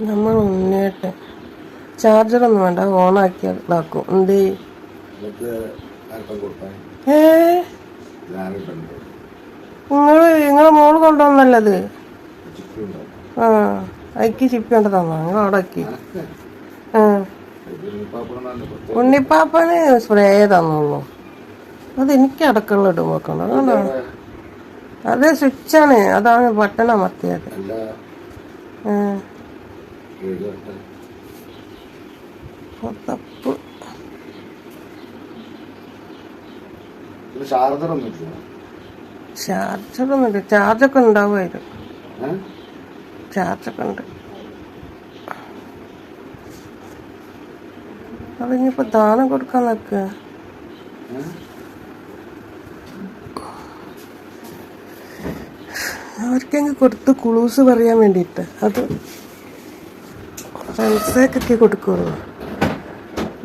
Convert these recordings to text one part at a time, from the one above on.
നമ്മൾ ഉണ്ണിയിട്ട് ചാർജർ ഒന്നും വേണ്ട ഓണാക്കി ഇതാക്കും. എന്ത്? ഏ? ഞാനിട്ടുണ്ട് നിങ്ങൾ നിങ്ങളെ മോൾ കൊണ്ടുവന്നല്ലത്? ആ അയക്ക് ചിപ്പി കൊണ്ട് തന്നോ? നിങ്ങൾ അവിടെ ആക്കി ആ. ഉണ്ണിപ്പാപ്പന് സ്പ്രേ തന്നുള്ളൂ അത് എനിക്ക് അടക്കള ഇടും വെക്കണം അതേ അത് സ്വിച്ചാണ് അതാണ് ബട്ടൺ അമർത്തിയത്. ആ, ഏത് വട്ടം തപ്പ് ഇത് ചാർജറൊന്നും ഇല്ല. ചാർജറൊന്നുമില്ല. ചാർജൊക്കെ ഉണ്ടാവുമായിരുന്നു. ചാർജൊക്കെ ഉണ്ട് അതിനിപ്പോ ദാനം കൊടുക്കാൻ നിൽക്കുക അവർക്കെങ്കിൽ കൊടുത്ത് കുളൂസ് പറയാൻ വേണ്ടിയിട്ട്. അത് ഫ്രണ്ട്സേക്കൊക്കെ കൊടുക്കുള്ളൂ.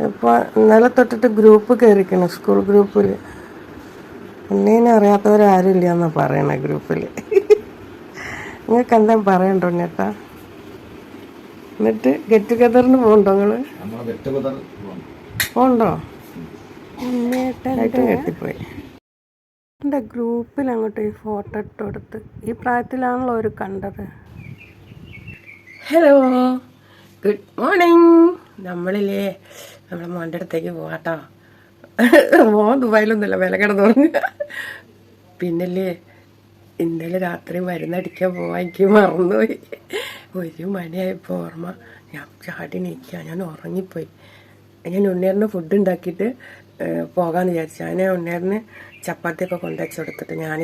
ഇപ്പോൾ ഇന്നലെ തൊട്ടിട്ട് ഗ്രൂപ്പ് കയറിക്കണം സ്കൂൾ ഗ്രൂപ്പിൽ എന്നെ അറിയാത്തവരാരും ഇല്ല എന്നാ പറയണ ഗ്രൂപ്പിൽ നിങ്ങൾക്ക് എന്താ പറയണ്ടോ ചേട്ടാ എന്നിട്ട് ഗെറ്റ് ടുഗദറിന് പോകണ്ടോ നിങ്ങൾ പോകണ്ടോ കെട്ടിപ്പോയി. എന്റെ ഗ്രൂപ്പിൽ അങ്ങോട്ട് ഈ ഫോട്ടോ ഇട്ട് കൊടുത്ത് ഈ പ്രായത്തിലാണല്ലോ അവർ കണ്ടത്. ഹലോ. ഗുഡ് മോർണിംഗ് നമ്മളില്ലേ നമ്മളെ മോന്റെ അടുത്തേക്ക് പോകാട്ടോ മോൻ ദുബായിലൊന്നുമില്ല വില കിടന്നു പറഞ്ഞു പിന്നല്ലേ ഇന്നലെ രാത്രി മരുന്നടിക്കാൻ പോവാൻ എനിക്ക് മറന്നുപോയി. ഒരു മണിയായപ്പോൾ ഓർമ്മ ഞാൻ ചാടി നീക്കുക ഞാൻ ഉറങ്ങിപ്പോയി. ഞാൻ ഉണ്ണേറിന് ഫുഡ് ഉണ്ടാക്കിയിട്ട് പോകാമെന്ന് വിചാരിച്ചു. ഞാൻ ഉണ്ണേറിന് ചപ്പാത്തിയൊക്കെ കൊണ്ടുവച്ച് കൊടുത്തിട്ട് ഞാൻ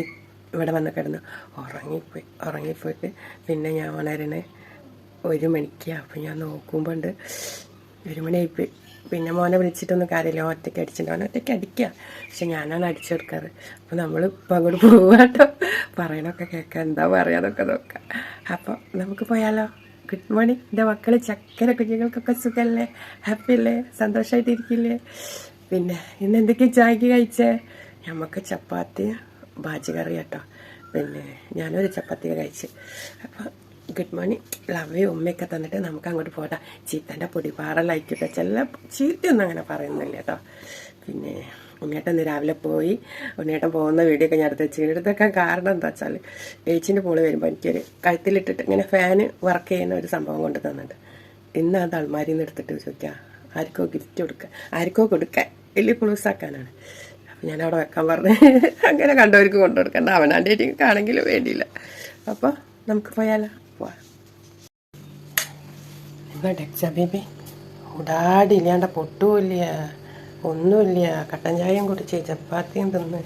ഇവിടെ വന്ന് കിടന്ന്. ഉറങ്ങിപ്പോയി ഉറങ്ങിപ്പോയിട്ട് പിന്നെ ഞാൻ ഉണരണേ ഒരു മണിക്ക്. അപ്പോൾ ഞാൻ നോക്കുമ്പോൾ ഉണ്ട് ഒരു മണിയായിപ്പോയി. പിന്നെ മോനെ വിളിച്ചിട്ടൊന്നും കാര്യമില്ല. ഒറ്റയ്ക്ക് അടിച്ചിട്ടുണ്ട്. അവനൊറ്റയ്ക്ക് അടിക്കുക പക്ഷെ ഞാനാണ് അടിച്ചു കൊടുക്കാറ്. അപ്പം നമ്മൾ ഇപ്പം അങ്ങോട്ട് പോവാട്ടോ. പറയണൊക്കെ കേൾക്കാം എന്താ പറയാന്നൊക്കെ നോക്കാം. അപ്പോൾ നമുക്ക് പോയാലോ? ഗുഡ് മോർണിംഗ് എന്റെ മക്കൾ ചക്കര കുഞ്ഞുങ്ങൾക്കൊക്കെ സുഖമല്ലേ ഹാപ്പി അല്ലേ? സന്തോഷമായിട്ടിരിക്കില്ലേ പിന്നെ ഇന്ന് എന്തൊക്കെ ചായക്ക് കഴിച്ചേ? നമുക്ക് ചപ്പാത്തി ബാജി കറി കേട്ടോ പിന്നെ ഞാനൊരു ചപ്പാത്തി കഴിച്ച്. അപ്പോൾ ഗുഡ് മോർണിംഗ് ലവ് ഉമ്മയൊക്കെ തന്നിട്ട് നമുക്ക് അങ്ങോട്ട് പോട്ടെ. ചീത്തന്റെ പൊടിപാറലായിക്കോട്ടെ ചില ചീത്തയൊന്നും അങ്ങനെ പറയുന്നില്ല കേട്ടോ. പിന്നെ ഉണ്ണിയേട്ടൻ ഇന്ന് രാവിലെ പോയി. ഉണ്ണിയേട്ടൻ പോകുന്ന വീഡിയോ ഒക്കെ ഞാൻ എടുത്ത് വെച്ച് എടുത്തൊക്കെ കാരണം എന്താ വെച്ചാൽ ഏച്ചിന്റെ പോളി വരുമ്പോൾ എനിക്കൊരു കഴുത്തിലിട്ടിട്ട് ഇങ്ങനെ ഫാന് വർക്ക് ചെയ്യുന്ന ഒരു സംഭവം കൊണ്ട് തന്നിട്ട്. ഇന്ന് അത് അൾമാരിയിൽ നിന്ന് എടുത്തിട്ട് ചോദിക്കാം ആർക്കോ ഗിഫ്റ്റ് കൊടുക്കുക ആർക്കോ കൊടുക്കാൻ വലിയ ആക്കാനാണ്. അപ്പം ഞാൻ അവിടെ വെക്കാൻ പറഞ്ഞു. അങ്ങനെ കണ്ടവർക്ക് കൊണ്ടു കൊടുക്കണ്ട. അവനാന്റെ ആണെങ്കിലും വേണ്ടിയില്ല. അപ്പോൾ നമുക്ക് പോയാലോ? പോവാം. എന്താ ഡെക്സ ബേബി. ഉടാടില്ലാണ്ട പൊട്ടുമില്ല ഒന്നുമില്ല കട്ടൻ ചായയും കുടിച്ച് ചപ്പാത്തിയും തിന്ന്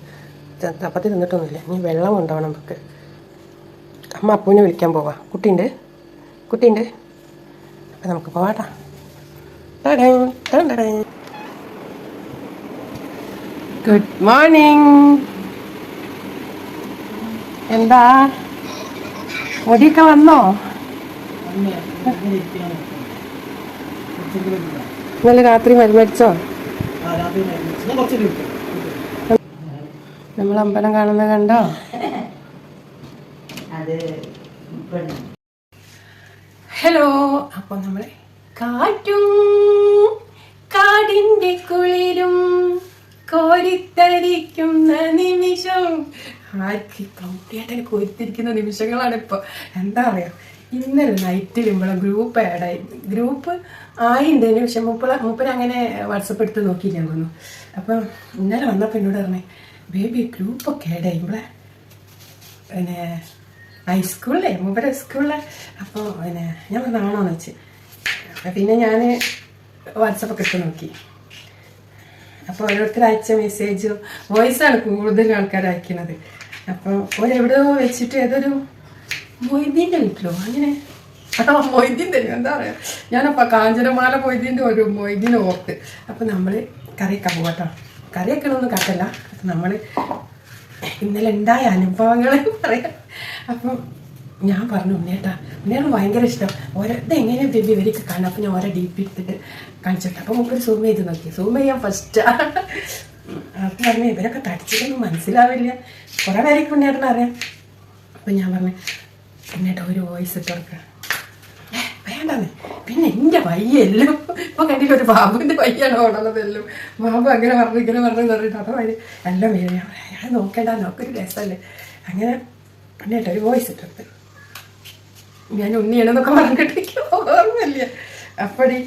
ചപ്പാത്തി തിന്നിട്ടൊന്നുമില്ല ഇനി വെള്ളം കൊണ്ടുപോകണം നമുക്ക്. അമ്മ അപ്പൂനെ വിളിക്കാൻ പോവാ. കുട്ടിയുണ്ട്? കുട്ടിയുണ്ട്? അപ്പം നമുക്ക് പോവാട്ടാ. Good morning. എന്താ? മുടിയൊക്കെ വന്നോ? ഇന്നലെ രാത്രി മരുമരിച്ചോ നമ്മൾ അമ്പലം കാണുന്നത് കണ്ടോ? ഹലോ അപ്പൊ നമ്മളെ കാറ്റും കാടിന്റെ കുളിരും കോരിത്തരിക്കുന്ന നിമിഷം ആർക്ക് കൗട്ടിയായിട്ട് കോരിത്തിരിക്കുന്ന നിമിഷങ്ങളാണ് ഇപ്പോൾ എന്താ പറയുക ഇന്നലെ നൈറ്റ് വരുമ്പോൾ ഗ്രൂപ്പ് ആഡായി ഗ്രൂപ്പ് ആയിണ്ടേനു പക്ഷെ മൂപ്പള മൂപ്പര് അങ്ങനെ വാട്സപ്പ് എടുത്ത് നോക്കിയില്ല തോന്നുന്നു. അപ്പം ഇന്നലെ വന്നപ്പോൾ എന്നോട് പറഞ്ഞേ ബേബി ഗ്രൂപ്പൊക്കെ ആഡായി ഇവിടെ പിന്നെ ഹൈസ്കൂളിലെ മൂപ്പര സ്കൂളിലെ അപ്പോൾ പിന്നെ ഞാൻ പറഞ്ഞാണോന്ന് വെച്ച്. പിന്നെ ഞാൻ വാട്സപ്പൊക്കെ ഇട്ട് നോക്കി. അപ്പോൾ ഓരോരുത്തർ അയച്ച മെസ്സേജും വോയിസാണ് കൂടുതൽ ആൾക്കാർ അയക്കുന്നത് അപ്പോൾ ഒരെവിടെയോ വെച്ചിട്ട് ഏതൊരു മൊയ്തീന്റെ വീട്ടിലോ? അങ്ങനെ. മൊയ്തീൻ തരും എന്താ പറയുക ഞാനപ്പോൾ കാഞ്ചനമാല മൊയ്തീന്റെ ഒരു മൊയ്തീൻ ഓർത്ത്. അപ്പോൾ നമ്മൾ കറിയൊക്കെ പോകട്ടോ കറിയൊക്കെ ഒന്നും കട്ടല്ല. അപ്പം നമ്മൾ ഇന്നലെ ഉണ്ടായ അനുഭവങ്ങൾ പറയാം. അപ്പം ഞാൻ പറഞ്ഞു ഉണ്ണേട്ടാ ഉണ്ണേട്ട് ഭയങ്കര ഇഷ്ടം. ഓരോ എങ്ങനെയാണ് ബേബി ഇവരൊക്കെ കാണാം? അപ്പം ഞാൻ ഓരോ ഡീപ്പ് എടുത്തിട്ട് കാണിച്ചിട്ട്. അപ്പം മുമ്പ് സൂം ചെയ്ത് നോക്കി. സൂം ചെയ്യാൻ ഫസ്റ്റ് അപ്പം പറഞ്ഞു ഇവരൊക്കെ തടിച്ചിട്ടൊന്നും മനസ്സിലാവില്ല. കുറേ പേരൊക്കെ ഉണ്ടായിരുന്നു അറിയാം. അപ്പം ഞാൻ പറഞ്ഞു ഉണ്ണേട്ടാ ഒരു വോയിസ് ഇട്ട് കൊടുക്കുക വേണ്ടാന്ന്. പിന്നെ എന്റെ വയ്യെല്ലാം ഇപ്പൊ കണ്ടില്ല ഒരു ബാബുവിന്റെ വയ്യാണ് ഓടുന്നതെല്ലാം ബാബു അങ്ങനെ പറഞ്ഞു ഇങ്ങനെ പറഞ്ഞു പറഞ്ഞിട്ട് അപ്പൊ വഴി. എല്ലാം വരും ഞാൻ നോക്കേണ്ട നോക്കൊരു രസമല്ലേ അങ്ങനെ എന്നിട്ട് ഒരു വോയിസ് കൊടുത്തു. ഞാൻ ഉണ്ണിയാണെന്നൊക്കെ പറഞ്ഞിട്ട് ഓർമ്മയില്ല. അപ്പടി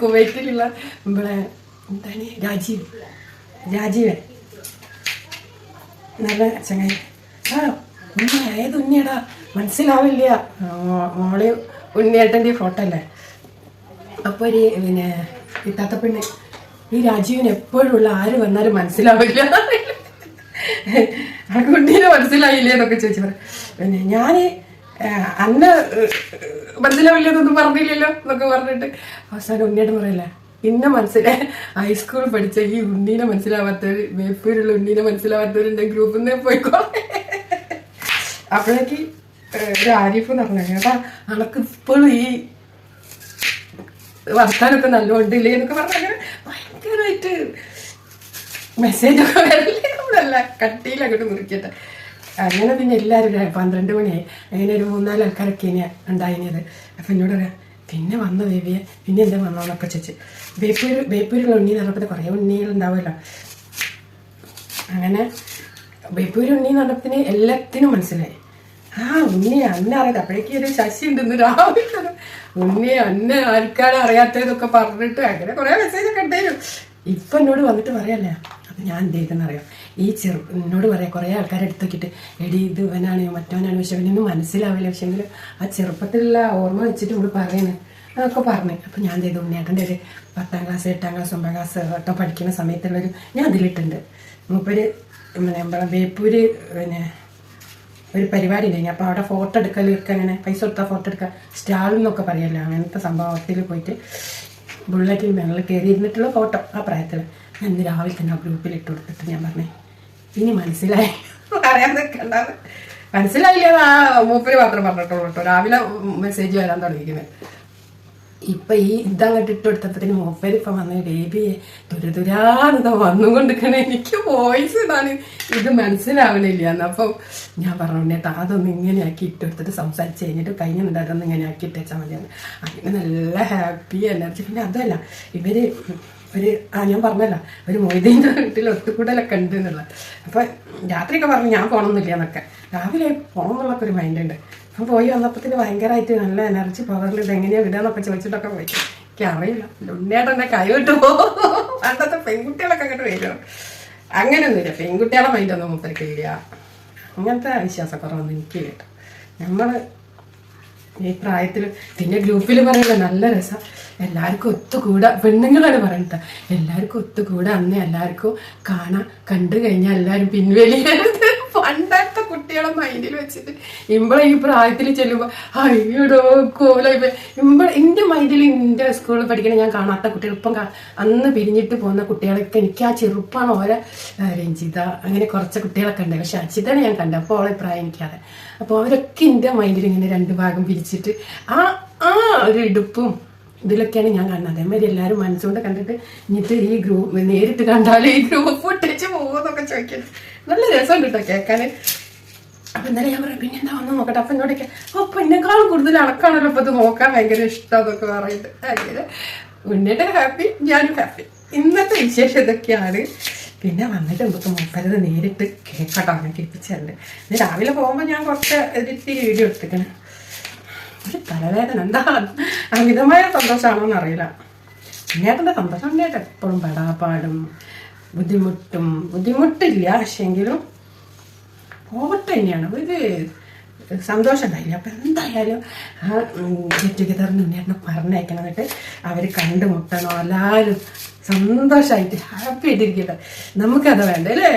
കുവൈറ്റിലുള്ള നമ്മളെ എന്താണ് രാജീവ്. രാജീവൻ നല്ല ചങ്ങായി. ആ ഉണ്ണി ഏത് ഉണ്ണിയടാ? മനസ്സിലാവില്ല. മോളെ ഉണ്ണിയേട്ടന്റെ ഫോട്ടോ അല്ലേ? അപ്പോൾ ഒരു പിന്നെ ഇത്താത്ത പെണ്ണ്. ഈ രാജീവിന് എപ്പോഴും ഉള്ള ആര് വന്നാലും മനസ്സിലാവില്ല. ആ കുട്ടീനെ മനസ്സിലായില്ലേ എന്നൊക്കെ ചോദിച്ചു പറ. പിന്നെ ഞാൻ അന്ന് മനസ്സിലാവില്ലെന്നൊന്നും പറഞ്ഞില്ലല്ലോ എന്നൊക്കെ പറഞ്ഞിട്ട് അവസാനം ഉണ്ണിയുടെ പറയല്ലേ ഇന്നെ മനസ്സിലായി ഹൈസ്കൂൾ പഠിച്ച ഈ ഉണ്ണീനെ മനസ്സിലാവാത്തവർ വേപ്പൂരുള്ള ഉണ്ണീനെ മനസ്സിലാവാത്തവരുണ്ട് ഗ്രൂപ്പിൽ നിന്ന് പോയിക്കോ. അപ്പോഴേക്ക് ഒരു ആരിഫ് എന്ന് പറഞ്ഞു കേട്ടാ അനക്ക് ഇപ്പോഴും ഈ വർത്താനൊക്കെ നല്ലോണ്ടില്ലേ എന്നൊക്കെ പറഞ്ഞു ഭയങ്കരമായിട്ട് മെസ്സേജ് ഒക്കെ വരില്ലേ നമ്മളല്ല കട്ടിയിൽ അങ്ങോട്ട് മുറിക്കട്ടെ. അങ്ങനെ പിന്നെ എല്ലാവരും പന്ത്രണ്ട് മണിയായി. അങ്ങനെ ഒരു മൂന്നാൽ ആൾക്കാരൊക്കെ ഇനി ഉണ്ടായിരുന്നത് അപ്പം എന്നോട് പറയാം പിന്നെ വന്നു ബേബിയെ പിന്നെ എന്താ വന്നോന്നൊക്കെ ചോദിച്ചു. ബേപ്പൂര് വേപ്പൂരുള്ള ഉണ്ണി എന്ന് പറഞ്ഞപ്പോൾ കുറേ ഉണ്ണികൾ ഉണ്ടാവുമല്ലോ. അങ്ങനെ വേപ്പൂര് ഉണ്ണി എന്ന് പറഞ്ഞപ്പത്തിന് എല്ലാത്തിനും മനസ്സിലായി. ആ ഉണ്ണിയെ അന്നെ അറിയാം. അപ്പോഴേക്കും ഒരു ശശി ഉണ്ടെന്ന് രാവിലെ ഉണ്ണിയെ ഉണ്ണി അന്നെ ആർക്കാരും അറിയാത്തതൊക്കെ പറഞ്ഞിട്ട് അങ്ങനെ കുറേ മെസ്സേജ് ഒക്കെ ഉണ്ടായിരുന്നു ഇപ്പം എന്നോട് വന്നിട്ട് പറയല്ലേ? അപ്പം ഞാൻ എന്ത് ചെയ്തെന്ന് അറിയാം? ഈ ചെറു എന്നോട് പറയാം കുറേ ആൾക്കാരെ എടുത്ത് നോക്കിയിട്ട് എടി ഇത് ഇവനാണ് മറ്റവനാണ്. പക്ഷെ അവനൊന്നും മനസ്സിലാവില്ല. പക്ഷെങ്കിൽ ആ ചെറുപ്പത്തിലുള്ള ഓർമ്മ വെച്ചിട്ട് ഇവിടെ പറയുന്നത് അതൊക്കെ പറഞ്ഞു. അപ്പം ഞാൻ ചെയ്തു? ഉണ്ണിയേട്ടന്റെ ഒരു പത്താം ക്ലാസ് എട്ടാം ക്ലാസ് ഒമ്പതാം ക്ലാസ് ഒട്ടം പഠിക്കുന്ന സമയത്തുള്ളൊരു ഞാൻ അതിലിട്ടുണ്ട്. മൂപ്പര് പിന്നെ ബേപ്പൂര് പിന്നെ ഒരു പരിപാടി ഉണ്ടായി അപ്പോൾ അവിടെ ഫോട്ടോ എടുക്കലൊക്കെ അങ്ങനെ പൈസ കൊടുത്താൽ ഫോട്ടോ എടുക്കുക സ്റ്റാളിൽ നിന്നൊക്കെ പറയല്ലോ. അങ്ങനത്തെ സംഭവത്തിൽ പോയിട്ട് ബുള്ളറ്റിൽ മെള്ളിൽ കയറി ഇരുന്നിട്ടുള്ള ഫോട്ടോ ആ പ്രായത്തിൽ ഞാൻ ഇന്ന് രാവിലെ തന്നെ ആ ഗ്രൂപ്പിൽ ഇട്ട് കൊടുത്തിട്ട് ഞാൻ പറഞ്ഞേ ഇനി മനസ്സിലായി. പറയാൻ നിൽക്കണ്ടാന്ന്. മനസ്സിലായില്ല ആ മൂപ്പര് മാത്രം പറഞ്ഞിട്ടുള്ളൂ കേട്ടോ. രാവിലെ മെസ്സേജ് വരാൻ തുടങ്ങിക്കുന്നത് ഇപ്പൊ ഈ ഇതങ്ങോട്ട് ഇട്ട് കൊടുത്തപ്പത്തിന് മൊബൈൽ ഇപ്പൊ വന്ന ബേബിയെ ദുരി വന്നും വന്നുകൊണ്ടിരിക്കണ എനിക്ക് വോയിസ് ഇതാണ് ഇത് മനസ്സിലാവണില്ല. അപ്പൊ ഞാൻ പറഞ്ഞു കേട്ടോ അതൊന്ന് ഇങ്ങനെയാക്കി ഇട്ട് കൊടുത്തിട്ട് സംസാരിച്ച് കഴിഞ്ഞിട്ട് കഴിഞ്ഞിട്ടുണ്ട് അതൊന്ന് ഇങ്ങനെ ആക്കി ഇട്ടേച്ചാൽ മതിയാണ് അങ്ങനെ നല്ല ഹാപ്പി എനർജി പിന്നെ അതല്ല ഇവർ ഒരു ആ ഞാൻ പറഞ്ഞല്ല ഒരു മൊയ്തീന്റെ വീട്ടിൽ ഒത്തുകൂടലൊക്കെ ഉണ്ട് എന്നുള്ളത്. അപ്പൊ രാത്രിയൊക്കെ പറഞ്ഞു ഞാൻ പോകണമെന്നില്ല എന്നൊക്കെ. രാവിലെ പോകണം എന്നുള്ളൊക്കെ ഒരു മൈൻഡ് അപ്പം പോയി വന്നപ്പത്തിന് ഭയങ്കരമായിട്ട് നല്ല എനർജി പവറിൽ ഇതെങ്ങനെയാ വിടാന്നൊക്കെ ചോദിച്ചിട്ടൊക്കെ പോയി. എനിക്ക് അറിയില്ല ഉണ്ണിയേട്ടന്റെ കൈ വിട്ടു പോകും. പണ്ടത്തെ പെൺകുട്ടികളൊക്കെ അങ്ങോട്ട് വരും. അങ്ങനെയൊന്നുമില്ല പെൺകുട്ടികളെ മൈൻഡൊന്നും മൂപ്പർക്ക് ഇല്ല അങ്ങനത്തെ വിശ്വാസക്കുറവൊന്നും എനിക്ക് കേട്ടോ. നമ്മൾ ഈ പ്രായത്തിൽ പിന്നെ ഗ്രൂപ്പിൽ പറയുന്നത് നല്ല രസം. എല്ലാവർക്കും ഒത്തുകൂടാ. പെണ്ണുങ്ങളാണ് പറയുന്നത് എല്ലാവർക്കും ഒത്തുകൂടാ. അന്ന് എല്ലാവർക്കും കാണാം. കണ്ടു കഴിഞ്ഞാൽ എല്ലാവരും പിൻവലിയരുത്. കുട്ടികളെ മൈൻഡിൽ വെച്ചിട്ട് ഇമ്പളെ ഈ പ്രായത്തിൽ ചെല്ലുമ്പോൾ അയ്യോടോ കോല ഇമ്പളെ എന്റെ മൈൻഡിൽ എന്റെ സ്കൂളിൽ പഠിക്കണ ഞാൻ കാണാത്ത കുട്ടികൾ ഇപ്പം അന്ന് പിരിഞ്ഞിട്ട് പോകുന്ന കുട്ടികളൊക്കെ എനിക്ക് ആ ചെറുപ്പാണ് ഓരോ രഞ്ജിത അങ്ങനെ കുറച്ച് കുട്ടികളൊക്കെ ഉണ്ട്. പക്ഷെ അജിതനെ ഞാൻ കണ്ടത് അപ്പോൾ അവളെ പ്രായം എനിക്കതെ അപ്പോൾ അവരൊക്കെ എന്റെ മൈൻഡിൽ ഇങ്ങനെ രണ്ട് ഭാഗം പിരിച്ചിട്ട് ആ ആ ഒരു ഇടുപ്പും ഇതിലൊക്കെയാണ് ഞാൻ കാണുന്നത്. അതേമാതിരി എല്ലാവരും മനസ്സുകൊണ്ട് കണ്ടിട്ട് ഇനിയിട്ട് ഈ ഗ്രൂപ്പ് നേരിട്ട് കണ്ടാൽ ഈ ഗ്രൂപ്പ് ഇട്ടിച്ച് പോകുമെന്നൊക്കെ ചോദിക്കുന്നത് നല്ല രസമുണ്ട് കേട്ടോ കേൾക്കാൻ അപ്പൊ ഇന്നലെ ഞാൻ പറയാം പിന്നെ എന്താ വന്ന് നോക്കട്ടെ? അപ്പൊ എന്നോടൊക്കെ അപ്പൊ പിന്നെക്കാളും കൂടുതൽ അണക്കാണല്ലോ അപ്പൊ ഇത് നോക്കാൻ ഭയങ്കര ഇഷ്ടം എന്നൊക്കെ പറയുന്നത് അതായത് ഉണ്ണിയുടെ ഹാപ്പി ഞാനും ഹാപ്പി ഇന്നത്തെ വിശേഷം ഇതൊക്കെയാണ്. പിന്നെ വന്നിട്ട് നമുക്ക് മൂപ്പരത് നേരിട്ട് കേക്കട്ടോ അങ്ങനെ കേൾപ്പിച്ചിട്ടുണ്ട് ഇന്ന് രാവിലെ പോകുമ്പോൾ ഞാൻ കുറച്ച് ഇതിട്ടി വീഡിയോ എടുത്തിക്കണം തലവേദന എന്താ അമിതമായ സന്തോഷമാണോ അറിയില്ല. ഉണ്ണിയേട്ടന്റെ സന്തോഷം ഉണ്ണിയേട്ടൻ എപ്പോഴും പെടാപ്പാടും ബുദ്ധിമുട്ടും ബുദ്ധിമുട്ടില്ല പക്ഷെങ്കിലും പോവട്ടെ തന്നെയാണ്. ഇത് സന്തോഷം ഉണ്ടായില്ല. അപ്പം എന്തായാലും ആ ഗെറ്റ് ടുഗദറിന് ഉണ്ണിയേട്ടനെ പറഞ്ഞയക്കണം എന്നിട്ട് അവർ കണ്ടുമുട്ടണം എല്ലാവരും സന്തോഷമായിട്ട് ഹാപ്പി ആയിട്ടിരിക്കട്ടെ. നമുക്കത് വേണ്ട അല്ലേ?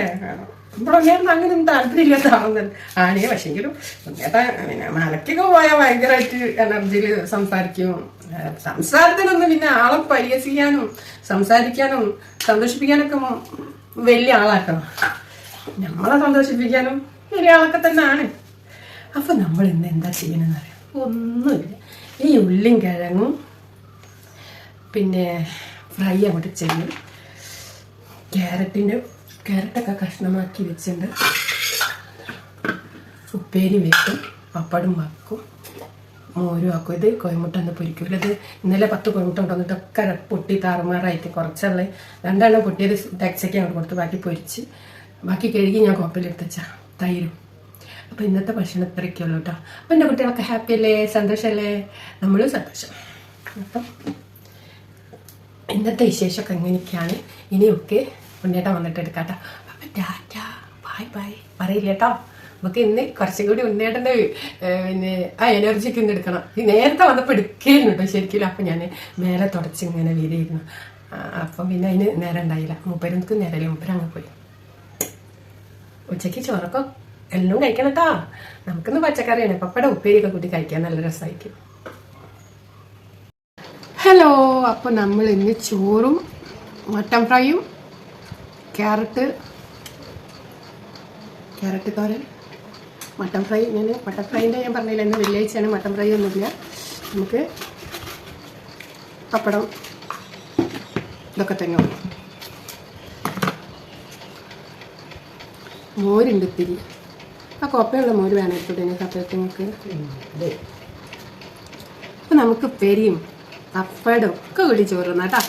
നമ്മളൊന്നും അങ്ങനെ താല്പര്യമില്ലാത്ത ആളൊന്നും ആണേ പക്ഷെങ്കിലും ഉണ്ണിയേട്ടൻ പിന്നെ മലക്കൊക്കെ പോയാൽ ഭയങ്കരമായിട്ട് എനർജിയിൽ സംസാരിക്കും. സംസാരത്തിനൊന്നും പിന്നെ ആളെ പരിഹസിക്കാനും സംസാരിക്കാനും സന്തോഷിപ്പിക്കാനൊക്കെ വലിയ ആളാക്കണം നമ്മളെ സന്തോഷിപ്പിക്കാനും തന്നെ തന്നെയാണ് അപ്പൊ നമ്മൾ ഇന്ന് എന്താ ചെയ്യണമെന്ന് അറിയാം? ഒന്നുമില്ല. ഈ ഉള്ളിയും കിഴങ്ങും പിന്നെ ഫ്രൈ അങ്ങോട്ട് ചെയ്യും. ക്യാരറ്റിന്റെ ക്യാരറ്റൊക്കെ കഷ്ണമാക്കി വെച്ചിട്ടുണ്ട്. ഉപ്പേരി വെക്കും പപ്പടും വെക്കും മോരും ആക്കും. ഇത് കോയമുട്ട ഒന്ന് പൊരിക്കും ഇത് ഇന്നലെ പത്ത് കോയമുട്ട കൊണ്ടുവന്നിട്ടൊക്കെ പൊട്ടി താറുമാറായിട്ട് കുറച്ചുള്ള രണ്ടെണ്ണം പൊട്ടിയത് ടാക്സിക്ക് അങ്ങോട്ട് കൊടുത്ത് ബാക്കി പൊരിച്ച്. ബാക്കി കഴുകി ഞാൻ കുഴപ്പമില്ല വെച്ചാ. തൈരും അപ്പോൾ ഇന്നത്തെ ഭക്ഷണം ഇത്രയൊക്കെ ഉള്ളൂ കേട്ടോ അപ്പം എന്റെ കുട്ടികളൊക്കെ ഹാപ്പി അല്ലേ? സന്തോഷമല്ലേ നമ്മളും സന്തോഷം. അപ്പം ഇന്നത്തെ വിശേഷമൊക്കെ എങ്ങനെയൊക്കെയാണ്? ഇനിയൊക്കെ ഉണ്ണിയേട്ടൻ വന്നിട്ട് എടുക്കാം കേട്ടോ അപ്പം ടാറ്റ ബായ് ബായ് പറയില്ല കേട്ടോ നമുക്ക് ഇന്ന് കുറച്ചും കൂടി ഉണ്ണിയേട്ടന്റെ ഏഹ്, പിന്നെ ആ എനർജിക്ക് ഇന്ന് എടുക്കണം. ഈ നേരത്തെ വന്നപ്പോൾ എടുക്കുകയായിരുന്നു കേട്ടോ ശരിക്കും. അപ്പം ഞാൻ മേലെ തുടച്ചിങ്ങനെ വീതിയിരുന്നു. അപ്പം പിന്നെ അതിന് നേരം ഉണ്ടായില്ല. മൂപ്പരക്ക് നേരമല്ലേ മൂപ്പര് അങ്ങ് പോയി. ഉച്ചയ്ക്ക് ചോറൊക്കെ എല്ലാം കഴിക്കണം കേട്ടോ നമുക്കിന്ന് പച്ചക്കറിയാണ്. പപ്പയുടെ ഉപ്പേരിയൊക്കെ കൂട്ടി കഴിക്കാൻ നല്ല രസമായിരിക്കും ഹലോ അപ്പോൾ നമ്മൾ ഇന്ന് ചോറും മട്ടൻ ഫ്രൈയും ക്യാരറ്റ് ക്യാരറ്റ് തോരൻ മട്ടൻ ഫ്രൈ. ഞാൻ മട്ടൻ ഫ്രൈന്റെ ഞാൻ പറഞ്ഞില്ല ഇന്ന് വെള്ളിയാഴ്ചയാണ്. മട്ടൻ ഫ്രൈ ഒന്നുമില്ല. നമുക്ക് പപ്പടം ഇതൊക്കെ തന്നെ ഉള്ളു. മോരുണ്ട് ഇത്തിരി. ആ കൊപ്പയുള്ള മോര് വേണം എടുത്തോട്ടെ സപ്പറേറ്റ് നമുക്ക് അപ്പം നമുക്ക് പെരിയും പപ്പടും ഒക്കെ കൂടി ചോറുന്ന കേട്ടോ.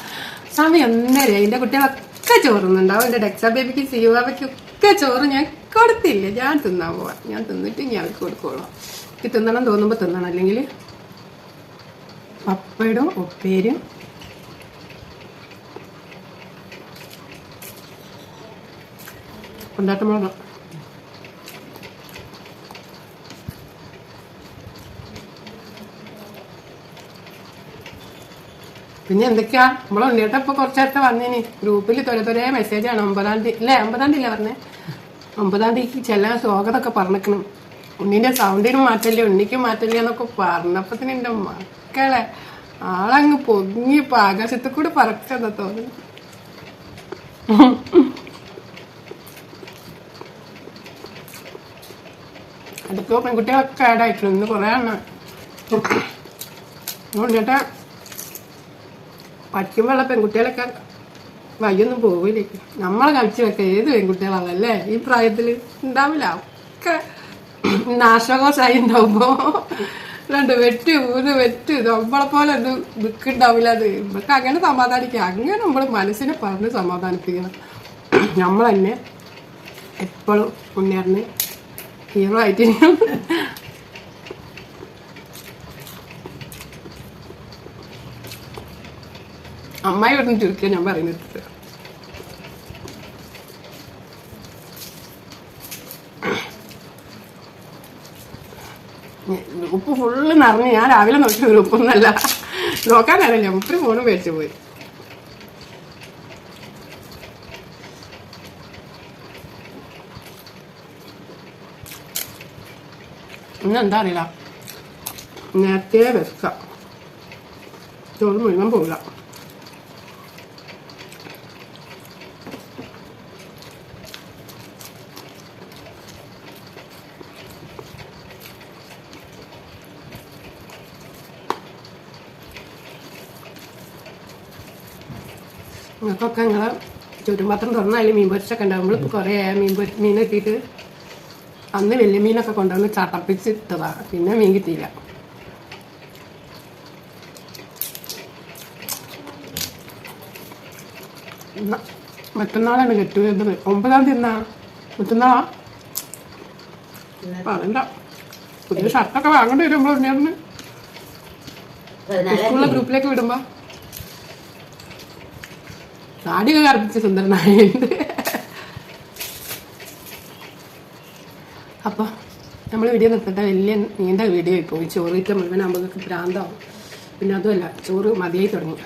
സമയം ഒന്നര എന്റെ കുട്ടികളൊക്കെ ചോറുന്നുണ്ടാവും എന്റെ ഡെക്സ ബേബിക്ക് സിയുവാബയ്ക്കും ഒക്കെ ചോറ് ഞാൻ കൊടുത്തില്ല. ഞാൻ തിന്നാൻ പോവാം. ഞാൻ തിന്നിട്ട് ഞാൻ അവർക്ക് കൊടുക്കുള്ളൂ എനിക്ക് തിന്നണം തോന്നുമ്പോൾ തിന്നണം. അല്ലെങ്കിൽ പപ്പടും ഉപ്പേരും കൊണ്ടാട്ടമുളക് പിന്നെ എന്തൊക്കെയാ? നമ്മളെ ഉണ്ണിയേട്ട ഇപ്പൊ കുറച്ചേരത്തെ വന്നിനി. ഗ്രൂപ്പിൽ തൊര തൊരേ മെസ്സേജാണ് ഒമ്പതാം തീയതി അല്ലേ ഒമ്പതാം തീയതി അല്ലേ പറഞ്ഞേ ഒമ്പതാം തീയതിക്ക് സ്വാഗതം സ്വാഗതമൊക്കെ പറഞ്ഞിക്കണം. ഉണ്ണിന്റെ സൗണ്ടിനും മാറ്റല്ലേ ഉണ്ണിക്കും മാറ്റല്ലേ എന്നൊക്കെ പറഞ്ഞപ്പത്തിന് എന്റെ മക്കളെ ആളങ്ങ് പൊങ്ങി ആകാശത്തിൽ കൂടെ പറക്കാ തോന്നുന്നു. അതൊക്കെ പെൺകുട്ടികളൊക്കെ ആഡായിട്ടുണ്ട് ഇന്ന് കുറേ എണ്ണം. ഉണ്ണിയേട്ടാ പഠിക്കുമ്പോഴുള്ള പെൺകുട്ടികളൊക്കെ വയ്യൊന്നും പോവില്ലേ. നമ്മളെ കളിച്ച് വെക്ക ഏത് പെൺകുട്ടികളാണല്ലേ? ഈ പ്രായത്തിൽ ഉണ്ടാവില്ല. ഒക്കെ നാശകോശായി ഉണ്ടാവുമ്പോ രണ്ട് വെറ്റ് ഊന്ന് വെറ്റ് നമ്മളെ പോലെ ഒന്നും നിൽക്കുണ്ടാവില്ല അത്. ഇവർക്ക് അങ്ങനെ സമാധാനിക്കുക അങ്ങനെ നമ്മൾ മനസ്സിനെ പറഞ്ഞ് സമാധാനിപ്പിക്കണം. നമ്മൾ തന്നെ എപ്പോഴും മുന്നേറിന് ഹീറോ ആയിട്ട് അമ്മായി പറഞ്ഞു ചുരുക്കിയ ഞാൻ പറയുന്നത്. ഉപ്പ് ഫുള്ള് നിറഞ്ഞ് ഞാൻ രാവിലെ നോക്കി ഒരു ഉപ്പൊന്നല്ല. നോക്കാനറിയില്ല ഉപ്പിന് ഫോണ് മേടിച്ചു പോയി. ഇന്നെന്താ അറിയില്ല. നേരത്തെ വെക്കാം. ചോറ് മുഴുവൻ പോകില്ല നിങ്ങൾക്കൊക്കെ നിങ്ങൾ ചുറ്റുപാത്രം തുറന്നാലും മീൻ പൊരിച്ചൊക്കെ ഉണ്ടാകുമ്പോൾ ഇപ്പോൾ കുറേ മീൻ പൊരി മീൻ എത്തിയിട്ട് അന്ന് വലിയ മീനൊക്കെ കൊണ്ടുവന്ന് ചട്ടപ്പിച്ചിട്ടതാ പിന്നെ മീൻ കിട്ടിയില്ല മറ്റന്നാളാണ് മറ്റന്നാളാണ് വരുന്നത് ഒമ്പതാം തീയതി എന്നാ? മറ്റന്നാളാ? പറയണ്ട. പുതിയ ഷർട്ടൊക്കെ വാങ്ങേണ്ടി വരുമ്പോൾ സ്കൂളിലെ ഗ്രൂപ്പിലേക്ക് വിടുമ്പോ? താടിയൊക്കെ കറുപ്പിച്ച സുന്ദരനായുണ്ട് അപ്പോൾ നമ്മൾ വീഡിയോ നിർത്തട്ടെ വലിയ നീണ്ട വീഡിയോ പോയി ചോറിറ്റ മുഴുവൻ ആകുമ്പോഴൊക്കെ ഭ്രാന്താവും. പിന്നെ അതുമല്ല ചോറ് മതിയായി തുടങ്ങി.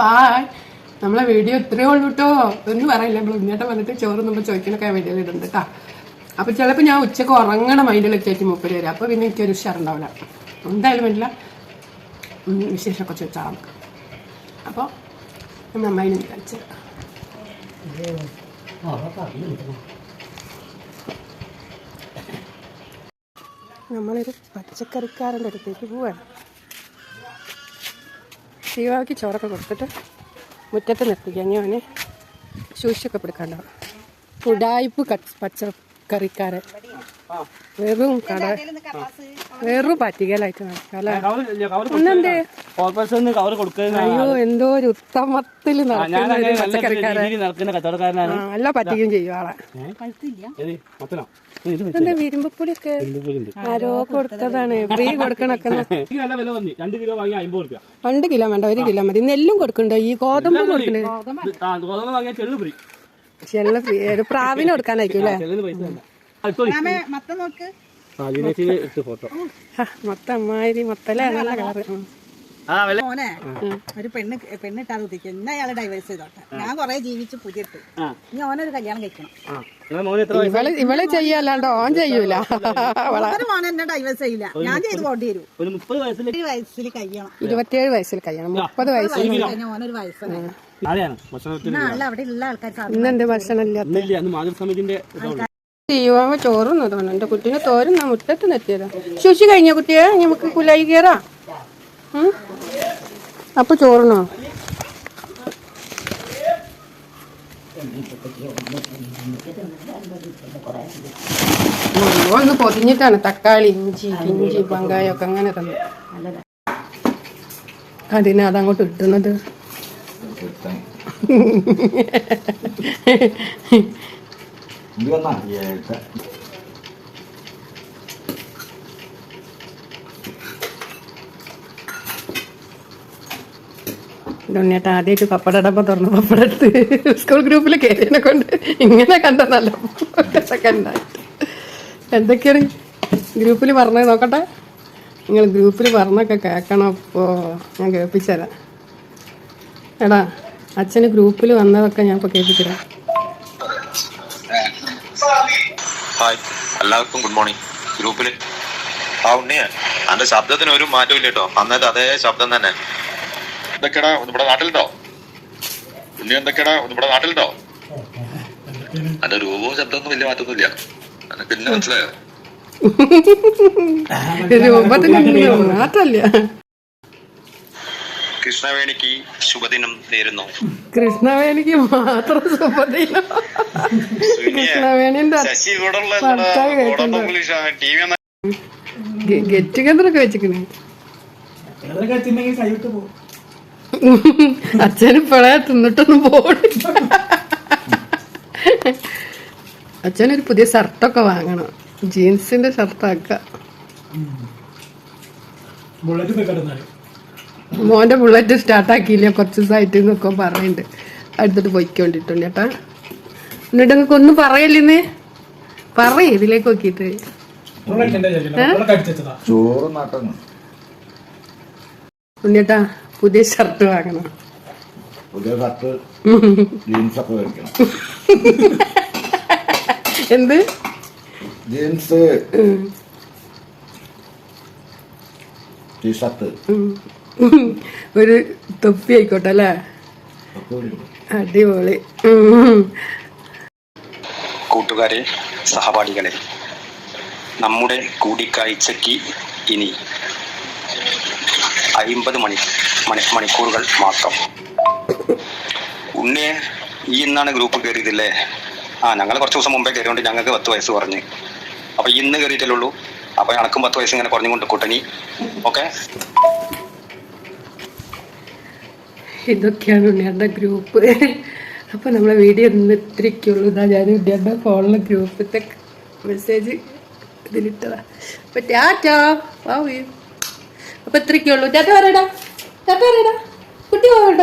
ബായ് നമ്മളെ വീഡിയോ ഇത്രയേ ഉള്ളൂ കേട്ടോ ഒന്നും പറയില്ല. നമ്മൾ ഇങ്ങോട്ട് വന്നിട്ട് ചോറ് നമ്മൾ ചോദിക്കണൊക്കെ വീഡിയോ ഇടുന്നുണ്ട് കേട്ടോ അപ്പൊ ചിലപ്പോൾ ഞാൻ ഉച്ചയ്ക്ക് ഉറങ്ങണ മൈൻഡിലൊക്കെ ആയിട്ട് മുപ്പത് വരെ. അപ്പൊ പിന്നെ എനിക്കൊരു ഉഷാറുണ്ടാവില്ല എന്തായാലും പറ്റില്ല വിശേഷമൊക്കെ ചോദിച്ചാൽ നമുക്ക്. അപ്പോൾ നന്നായി കഴിച്ചു നമ്മളൊരു പച്ചക്കറിക്കാരന്റെ അടുത്തേക്ക് പോവാണ്. ശിവാക്ക് ചോറൊക്കെ കൊടുത്തിട്ട് മുറ്റത്ത് നിർത്തിക്കാൻ ഞാൻ ശൂശൊക്കെ പിടിക്കാണ്ടാവും ഉടായ്പ് കച്ച് പച്ചക്കറിക്കാരൻ വെറും കട. വെറും പറ്റികലായിട്ട് അയ്യോ എന്തോ ഒരു ഉത്തമത്തിൽ ഞാൻ നടക്കുന്ന നല്ല പറ്റിക്കും ചെയ്യും ആളെ. എന്താ വിരുമ്പപ്പൊടിയൊക്കെ ആരോ കൊടുത്തതാണ്. ഫ്രീ കൊടുക്കണൊക്കെ രണ്ട് കിലോ വേണ്ട ഒരു കിലോ മതി. നെല്ലും കൊടുക്കണ്ടോ ഈ ഗോതമ്പ് കൊടുക്കണ്ടേ ഗോതമ്പ് വാങ്ങിയ ചെള്ളു ഫ്രീ. ചെല്ല ഫ്രീ ഒരു പ്രാവിന് കൊടുക്കാനായിരിക്കും അല്ലേ? മൊത്തം അമ്മാതിരി മൊത്തല്ലേ നല്ല കളറ് മോനെ ഒരു പെണ്ണ് പെണ്ണിട്ടാതെ ഉദിക്കും. എന്നാ അയാളെ ഡൈവേഴ്സ് ചെയ്തോട്ടെ. ഞാൻ കൊറേ ജീവിച്ച് പുതിയിട്ട്. ഇനി ഓനൊരു കല്യാണം കഴിക്കണം. ഇവൾ ഇവൾ ചെയ്യല്ലാണ്ട് ഓൻ ചെയ്യൂല. മോനെ എന്നെ ഡൈവേഴ്സ് ചെയ്യില്ല. ഞാൻ ചെയ്ത് കൊണ്ടു വരും. വയസ്സിൽ കഴിയണം. ഇരുപത്തിയേഴ് വയസ്സിൽ കഴിയണം. മുപ്പത് വയസ്സിൽ കഴിഞ്ഞ ഓനൊരു വയസ്സാണ് ഭക്ഷണം ചെയ്യുവാ ചോറുന്നു തോന്നുന്നു. എന്റെ കുട്ടീനെ തോരുന്ന മുറ്റത്ത് നിർത്തിയതാ ശുശി കഴിഞ്ഞ കുട്ടിയെ? നമുക്ക് കുലായി കയറാ? അപ്പൊ ചോറുണോ ഒന്ന് പൊതിഞ്ഞിട്ടാണ് തക്കാളി ഇഞ്ചി ഇഞ്ചി പങ്കായൊക്കെ അങ്ങനെ തന്നെ. അതിനെ അതങ്ങോട്ട് ഇട്ടുന്നത് ഇത് വന്നാ ഏട്ട ഉണ്ണിയേട്ട ആദ്യമായിട്ട് പപ്പട ഡപ്പ തുറന്ന് പപ്പട എടുത്ത് സ്കൂൾ ഗ്രൂപ്പിൽ കയറിയതിനെ കൊണ്ട് ഇങ്ങനെ കണ്ടെന്നല്ല ഉണ്ടായിട്ട്. എന്തൊക്കെയാണ് ഗ്രൂപ്പിൽ പറഞ്ഞത് നോക്കട്ടെ? നിങ്ങൾ ഗ്രൂപ്പിൽ പറഞ്ഞൊക്കെ കേൾക്കണം? അപ്പോൾ ഞാൻ കേൾപ്പിച്ചുതരാം എടാ അച്ഛന് ഗ്രൂപ്പിൽ വന്നതൊക്കെ ഞാൻ കേട്ടിട്ടില്ല. കേൾപ്പിച്ചുതരാം ഹായ് എല്ലാവർക്കും ഗുഡ് മോർണിംഗ് ഗ്രൂപ്പിൽ ആ ഉണ്ണിയെ അന്റെ ശബ്ദത്തിന് ഒരു മാറ്റവും ഇല്ല കേട്ടോ. അന്നത്തെ അതേ ശബ്ദം തന്നെ. എന്തൊക്കെടാ നമ്മുടെ നാട്ടിലുണ്ടോ? ഉണ്ണി എന്തൊക്കെടാ നമ്മുടെ നാട്ടിലുണ്ടോ? അന്റെ രൂപവും ശബ്ദമൊന്നും വലിയ മാറ്റമൊന്നുമില്ല അനക്ക് പിന്നെ മനസ്സിലായോ? രൂപത്തിന് മാറ്റല്ല കൃഷ്ണവേണിക്ക് ശുഭദിനം നേരുന്നു. കൃഷ്ണവേണിക്ക് മാത്രം ശുഭദിനം. കൃഷ്ണവേണിന്റെ ഗെറ്റ് ടുഗദറൊക്കെ വെച്ചിക്കണേ അച്ഛന് ഇപ്പോഴേ തിന്നിട്ടൊന്നും പോണില്ല അച്ഛനൊരു പുതിയ ഷർട്ടൊക്കെ വാങ്ങണം. ജീൻസിന്റെ ഷർട്ടാക്ക. മോന്റെ ബുള്ളറ്റ് സ്റ്റാർട്ടാക്കിയില്ല കുറച്ച് ദിവസമായിട്ട് എന്നൊക്കെ പറയുന്നുണ്ട് അടുത്തിട്ട് പൊയ്ക്കൊണ്ടിട്ടുണ്ട് ചേട്ടാ എന്നിട്ട് നിങ്ങൾക്ക് ഒന്നും പറയല്ലെന്ന് പറയേ ഇതിലേക്ക് നോക്കിയിട്ട്. ഉണ്ണിട്ടാ ഉണ്ണിയേട്ടാ പുതിയ ഷർട്ട് വാങ്ങണം. പുതിയ ഷർട്ട് ജീൻസ് ഒക്കെ മേടിക്കണം. എന്ത്? ജീൻസ് ടീഷർട്ട് ഒരു തൊപ്പി ആയിക്കോട്ടെ അല്ലേ? അടിപൊളി. കൂട്ടുകാരെ സഹപാഠികളെ നമ്മുടെ കൂടിക്കാഴ്ചയ്ക്ക് ഇനി അയിമ്പത് മണി മണി മണിക്കൂറുകൾ മാത്രം. ഉണ്ണിയെ ഈ ഇന്നാണ് ഗ്രൂപ്പ് കയറിയതില്ലേ? ആ ഞങ്ങൾ കുറച്ച് ദിവസം മുമ്പേ കയറിയോണ്ട് ഞങ്ങൾക്ക് പത്ത് വയസ്സ് പറഞ്ഞ് അപ്പൊ ഇന്ന് കയറിയിട്ടല്ലേ ഉള്ളൂ? അപ്പൊ എനക്കും പത്ത് വയസ്സ് ഇങ്ങനെ കുറഞ്ഞുകൊണ്ട് കൂട്ടണി. ഓക്കെ? ഇതൊക്കെയാണ് ഉണ്ണിയാരുടെ ഗ്രൂപ്പ്. അപ്പൊ നമ്മളെ വീഡിയോ ഇന്ന് ഇത്രയ്ക്കുള്ളൂ ഇതാ ഞാൻ ഉണ്ണിയാരുടെ ഫോണിലെ ഗ്രൂപ്പിലത്തെ മെസ്സേജ് ഇതിലിട്ടതാ. അപ്പൊ ടാറ്റാ വാ അപ്പൊ ഇത്രയ്ക്കുള്ളൂ ടാറ്റ പറയടാ. ടാറ്റ പറയടാ. കുട്ടി പോകണ്ട